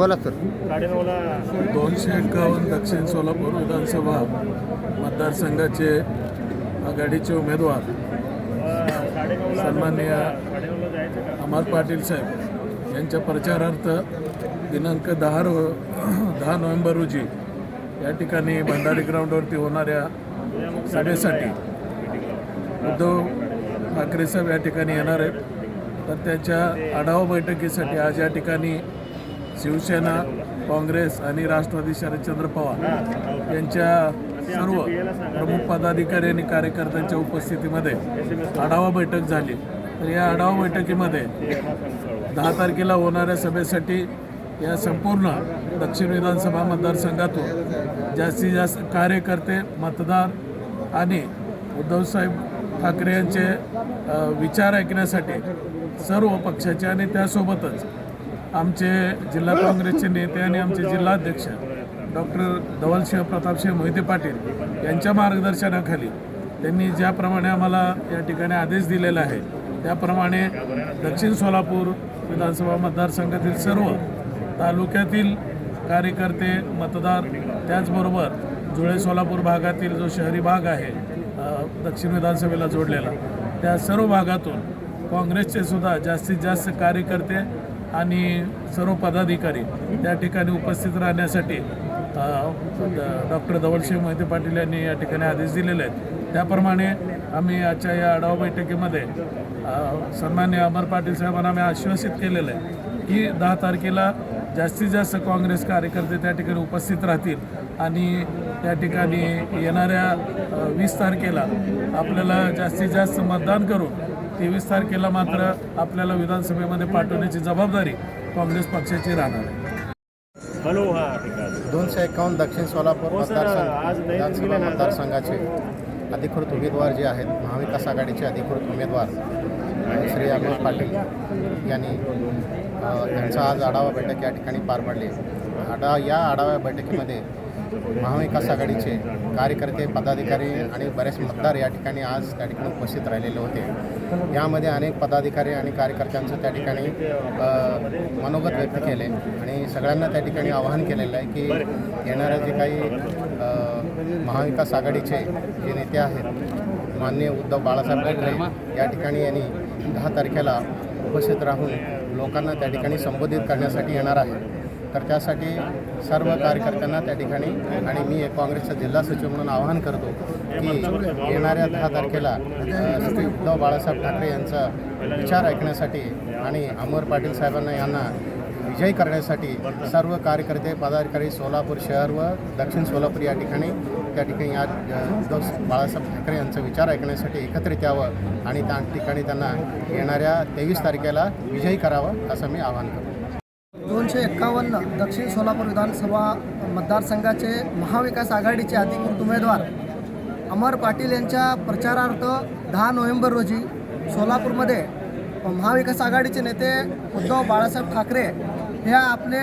बोला सर. दोनशे एक्कावन्न दक्षिण सोलापूर विधानसभा मतदारसंघाचे आघाडीचे उमेदवार सन्माननीय अमर पाटील साहेब यांच्या प्रचारार्थ दिनांक दहा रो दहा नोव्हेंबर रोजी या ठिकाणी भंडारी ग्राउंडवरती होणाऱ्या सभेसाठी उद्धव ठाकरे साहेब या ठिकाणी येणार आहेत. तर त्याच्या आढावा बैठकीसाठी आज या ठिकाणी शिवसेना काँग्रेस आणि राष्ट्रवादी शरदचंद्र पवार यांच्या सर्व प्रमुख पदाधिकारी आणि कार्यकर्त्यांच्या उपस्थितीमध्ये आढावा बैठक झाली. तर या आढावा बैठकीमध्ये दहा तारखेला होणाऱ्या सभेसाठी या संपूर्ण दक्षिण विधानसभा मतदारसंघातून जास्तीत जास्त कार्यकर्ते मतदार आणि उद्धवसाहेब ठाकरे यांचे विचार ऐकण्यासाठी सर्व पक्षाचे आणि त्यासोबतच आमचे जिल्हा काँग्रेसचे नेते आणि आमचे जिल्हाध्यक्ष डॉक्टर धवलसिंह प्रतापसिंह मोहिते पाटील यांच्या मार्गदर्शनाखाली त्यांनी ज्याप्रमाणे आम्हाला या ठिकाणी आदेश दिलेला आहे त्याप्रमाणे दक्षिण सोलापूर विधानसभा मतदारसंघातील सर्व तालुक्यातील कार्यकर्ते मतदार त्याचबरोबर जुळे सोलापूर भागातील जो शहरी भाग आहे दक्षिण विधानसभेला जोडलेला त्या सर्व भागातून काँग्रेसचे सुद्धा जास्तीत जास्त कार्यकर्ते आणि सर्व पदाधिकारी त्या ठिकाणी उपस्थित राहण्यासाठी डॉक्टर धवलसिंह मोहिते पाटील यांनी या ठिकाणी आदेश दिलेले आहेत. त्याप्रमाणे आम्ही आजच्या या आढावा बैठकीमध्ये सन्मान्य अमर पाटील साहेबांना आम्ही आश्वासित केलेलं आहे की दहा तारखेला जास्तीत जास्त काँग्रेस कार्यकर्ते त्या ठिकाणी उपस्थित राहतील आणि त्या ठिकाणी येणाऱ्या वीस तारखेला आपल्याला जास्तीत जास्त मतदान करून तेवीस तारखेला मात्र आपल्याला विधानसभेमध्ये पाठवण्याची जबाबदारी काँग्रेस पक्षाची राहणार आहे हॅलो हा दोनशे एकावन्न दक्षिण सोलापूर हो मतदारसंघ विधानसभा. मतदारसंघाचे अधिकृत उमेदवार जे आहेत महाविकास आघाडीचे अधिकृत उमेदवार श्री अमोल पाटील यांनी अ, यांचा आज आढावा बैठक या ठिकाणी पार पडली आढा या आढावा बैठकीमध्ये महाविकास आघाडीचे कार्यकर्ते पदाधिकारी आणि बरेच मतदार या ठिकाणी आज त्या ठिकाणी उपस्थित राहिलेले होते. यामध्ये अनेक पदाधिकारी आणि कार्यकर्त्यांचं त्या ठिकाणी मनोगत व्यक्त केले आणि सगळ्यांना त्या ठिकाणी आवाहन केलेलं आहे की येणाऱ्या जे काही महाविकास आघाडीचे जे नेते आहेत माननीय उद्धव बाळासाहेब ठाकरे या ठिकाणी यांनी दहा तारखेला उपस्थित राहून लोकांना त्या ठिकाणी संबोधित करण्यासाठी येणार आहे तर त्यासाठी सर्व कार्यकर्त्यांना त्या ठिकाणी आणि मी एक काँग्रेसचा जिल्हा सचिव म्हणून आवाहन करतो की येणाऱ्या दहा तारखेला श्री उद्धव बाळासाहेब ठाकरे यांचा विचार ऐकण्यासाठी आणि अमर पाटील साहेबांना यांना विजयी करण्यासाठी सर्व कार्यकर्ते पदाधिकारी सोलापूर शहर व दक्षिण सोलापूर या ठिकाणी त्या ठिकाणी आज उद्धव बाळासाहेब ठाकरे यांचा विचार ऐकण्यासाठी एकत्रित यावं आणि त्या ठिकाणी त्यांना येणाऱ्या तेवीस तारखेला विजयी करावं असं मी आवाहन करतो. दोनशे एक्कावन्न दक्षिण सोलापूर विधानसभा मतदारसंघाचे महाविकास आघाडीचे अधिकृत उमेदवार अमर पाटील यांच्या प्रचारार्थ दहा नोव्हेंबर रोजी सोलापूरमध्ये महाविकास आघाडीचे नेते उद्धव बाळासाहेब ठाकरे हे आपले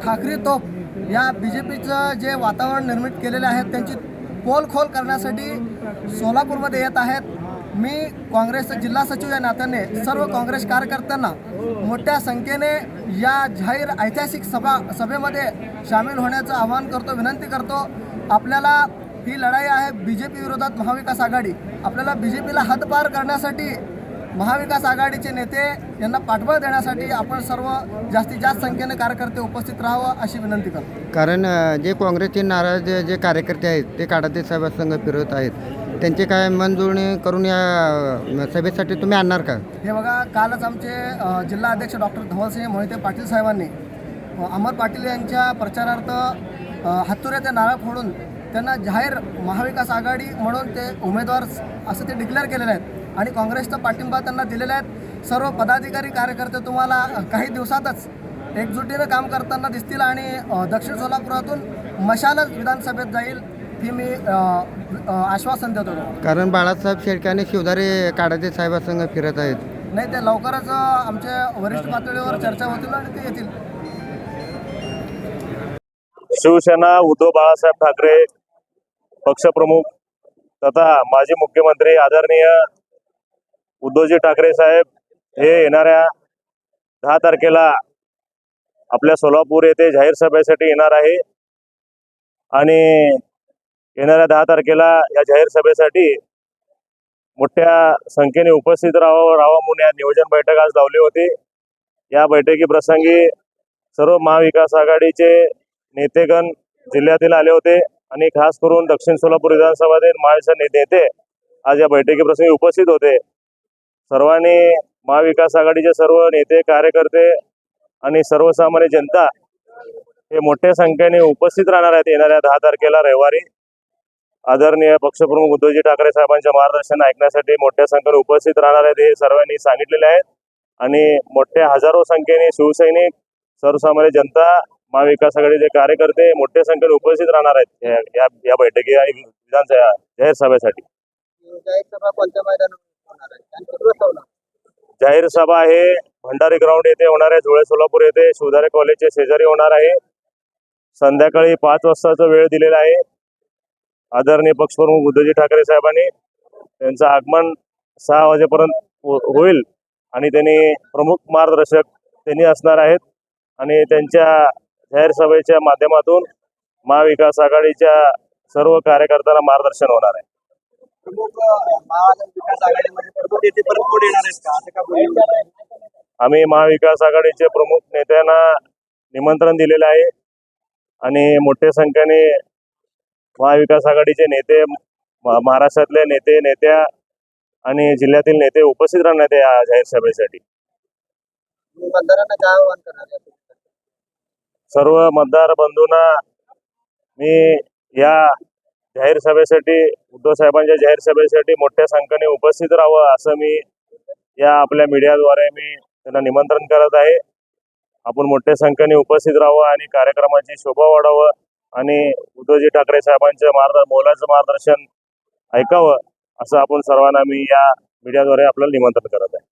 ठाकरे तोप या बी जे पीचं जे वातावरण निर्मित केलेले आहेत त्यांची पोलखोल करण्यासाठी सोलापूरमध्ये येत आहेत. मी काँग्रेसचा जिल्हा सचिव या नात्याने सर्व काँग्रेस कार्यकर्त्यांना मोठ्या संख्येने या जाहीर ऐतिहासिक सभा सभेमध्ये सामील होण्याचं आवाहन करतो विनंती करतो. आपल्याला ही लढाई आहे बी जे पी विरोधात महाविकास आघाडी. आपल्याला बी जे पीला हद्दपार करण्यासाठी महाविकास आघाडीचे नेते यांना पाठबळ देण्यासाठी आपण सर्व जास्तीत जास्त संख्येने कार्यकर्ते उपस्थित राहावं अशी विनंती करतो. कारण जे काँग्रेसचे नाराज जे कार्यकर्ते आहेत ते काडाते साहेबांसंग फिरवत आहेत. त्यांचे काय मनजुळणी करून या सभेसाठी तुम्ही आणणार का? हे बघा कालच आमचे अ, जिल्हा अध्यक्ष डॉक्टर धवलसिंह मोहिते पाटील साहेबांनी अ, अमर पाटील यांच्या प्रचारार्थ अ, हातुरे नारळ फोडून त्यांना जाहीर महाविकास आघाडी म्हणून ते उमेदवार स- असं ते डिक्लेअर केलेले आहेत. आणि काँग्रेसचा पाठिंबा त्यांना दिलेला आहे. सर्व पदाधिकारी कार्यकर्ते तुम्हाला अ, काही दिवसातच एकजुटीनं काम करताना दिसतील आणि अ, दक्षिण सोलापुरातून मशालच विधानसभेत जाईल. ही मी आश्वासन देतो. कारण बाळासाहेब शेळके आणि शिवधारे काडाते साहेबांसंग फिरत आहेत. नाही ते लवकरच आमच्या वरिष्ठ पातळीवर चर्चा होतील आणि ते येतील. शिवसेना उद्धव बाळासाहेब ठाकरे पक्षप्रमुख तथा माजी मुख्यमंत्री आदरणीय उद्धवजी ठाकरे साहेब हे येणाऱ्या दहा तारखेला आपल्या सोलापूर येथे जाहीर सभेसाठी येणार आहे. आणि येणाऱ्या दहा तारखेला या जाहीर सभेसाठी मोठ्या संख्येने उपस्थित राहावं राहावं म्हणून या नियोजन बैठक आज लावली होती. या बैठकी प्रसंगी सर्व महाविकास आघाडीचे नेतेगण जिल्ह्यातील आले होते आणि खास करून दक्षिण सोलापूर विधानसभातील महाविकास नेते आज या बैठकीप्रसंगी उपस्थित होते. सर्वांनी महाविकास आघाडीचे सर्व नेते कार्यकर्ते आणि सर्वसामान्य जनता हे मोठ्या संख्येने उपस्थित राहणार आहेत येणाऱ्या दहा तारखेला रविवारी. आदरणीय पक्षप्रमुख उद्धवजी ठाकरे साहेबांच्या मार्गदर्शन ऐकण्यासाठी मोठ्या संख्येने उपस्थित राहणार आहेत हे सर्वांनी सांगितलेले आहेत. आणि मोठ्या हजारो संख्येने शिवसैनिक सर्वसामान्य जनता महाविकास आघाडीचे कार्यकर्ते मोठ्या संख्येने उपस्थित राहणार आहेत या- या बैठकी आणि विधानसभा जाहीर सभेसाठी. जाहीर सभा आहे? भंडारी ग्राउंड येथे होणार आहे धुळे सोलापूर येथे शिवधारे कॉलेजच्या शेजारी होणार आहे. संध्याकाळी पाच वाजताचा वेळ दिलेला आहे. आदरणीय पक्षप्रमुख उद्धवजी ठाकरे साहेबांनी त्यांचं आगमन सहा वाजेपर्यंत हो- होईल आणि त्यांनी प्रमुख मार्गदर्शक त्यांनी असणार आहेत आणि त्यांच्या जाहीर सभेच्या माध्यमातून महाविकास आघाडीच्या सर्व कार्यकर्त्यांना मार्गदर्शन होणार आहे. आम्ही महाविकास आघाडीचे प्रमुख नेत्यांना निमंत्रण दिलेलं आहे आणि मोठ्या संख्येने महाविकास आघाडीचे नेते महाराष्ट्रातले नेते नेत्या आणि जिल्ह्यातील नेते उपस्थित राहणार आहेत या जाहीर सभेसाठी. सर्व मतदार बंधूंना मी या जाहीर सभेसाठी उद्धव साहेबांच्या जाहीर सभेसाठी मोठ्या संख्येने उपस्थित राहावं असं मी या आपल्या मीडियाद्वारे मी त्यांना निमंत्रण करत आहे. आपण मोठ्या संख्येने उपस्थित राहावं आणि कार्यक्रमाची शोभा वाढावं. आणि उद्धवजी ठाकरे साहेबांचं मार्ग मोलाचं मार्गदर्शन ऐकावं असं आपण सर्वांना मी या मीडियाद्वारे आपल्याला निमंत्रण करत आहे.